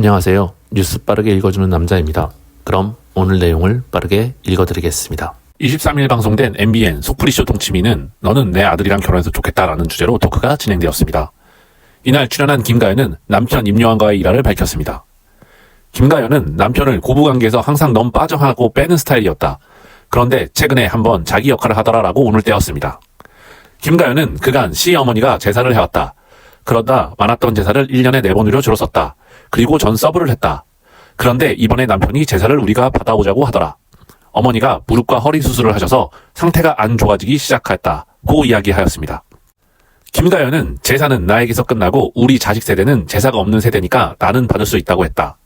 안녕하세요. 뉴스 빠르게 읽어주는 남자입니다. 그럼 오늘 내용을 빠르게 읽어드리겠습니다. 23일 방송된 MBN 속풀이쇼 동치미는 너는 내 아들이랑 결혼해서 좋겠다라는 주제로 토크가 진행되었습니다. 이날 출연한 김가연은 남편 임요한과의 일화를 밝혔습니다. 김가연은 남편을 고부관계에서 항상 너무 빠져하고 빼는 스타일이었다. 그런데 최근에 한번 자기 역할을 하더라라고 오늘 떼었습니다. 김가연은 그간 시 어머니가 제사를 해왔다. 그러다 많았던 제사를 1년에 4번으로 줄었었다. 그리고 전 서브를 했다. 그런데 이번에 남편이 제사를 우리가 받아오자고 하더라. 어머니가 무릎과 허리 수술을 하셔서 상태가 안 좋아지기 시작했다 고 이야기하였습니다. 김가연은 제사는 나에게서 끝나고 우리 자식 세대는 제사가 없는 세대니까 나는 받을 수 있다고 했다.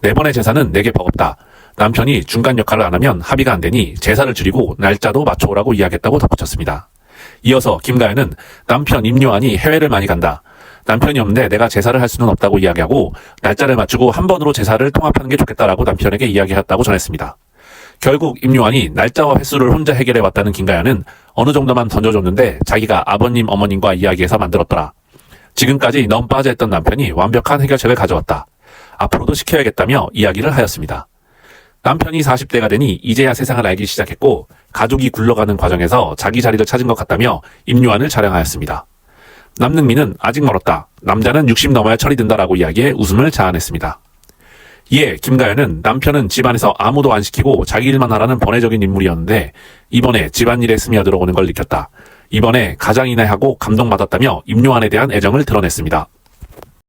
네 번의 제사는 내게 버겁다. 남편이 중간 역할을 안 하면 합의가 안 되니 제사를 줄이고 날짜도 맞춰오라고 이야기했다고 덧붙였습니다. 이어서 김가연은 남편 임요한이 해외를 많이 간다. 남편이 없는데 내가 제사를 할 수는 없다고 이야기하고 날짜를 맞추고 한 번으로 제사를 통합하는 게 좋겠다라고 남편에게 이야기했다고 전했습니다. 결국 임요한이 날짜와 횟수를 혼자 해결해 왔다는 김가연은 어느 정도만 던져줬는데 자기가 아버님 어머님과 이야기해서 만들었더라. 지금까지 너무 빠져있던 남편이 완벽한 해결책을 가져왔다. 앞으로도 시켜야겠다며 이야기를 하였습니다. 남편이 40대가 되니 이제야 세상을 알기 시작했고 가족이 굴러가는 과정에서 자기 자리를 찾은 것 같다며 임요한을 자랑하였습니다. 남능미는 아직 멀었다. 남자는 60 넘어야 철이 든다라고 이야기해 웃음을 자아냈습니다. 이에 김가연은 남편은 집안에서 아무도 안 시키고 자기 일만 하라는 번외적인 인물이었는데 이번에 집안일에 스며들어오는 걸 느꼈다. 이번에 가장이나 하고 감동받았다며 임요한에 대한 애정을 드러냈습니다.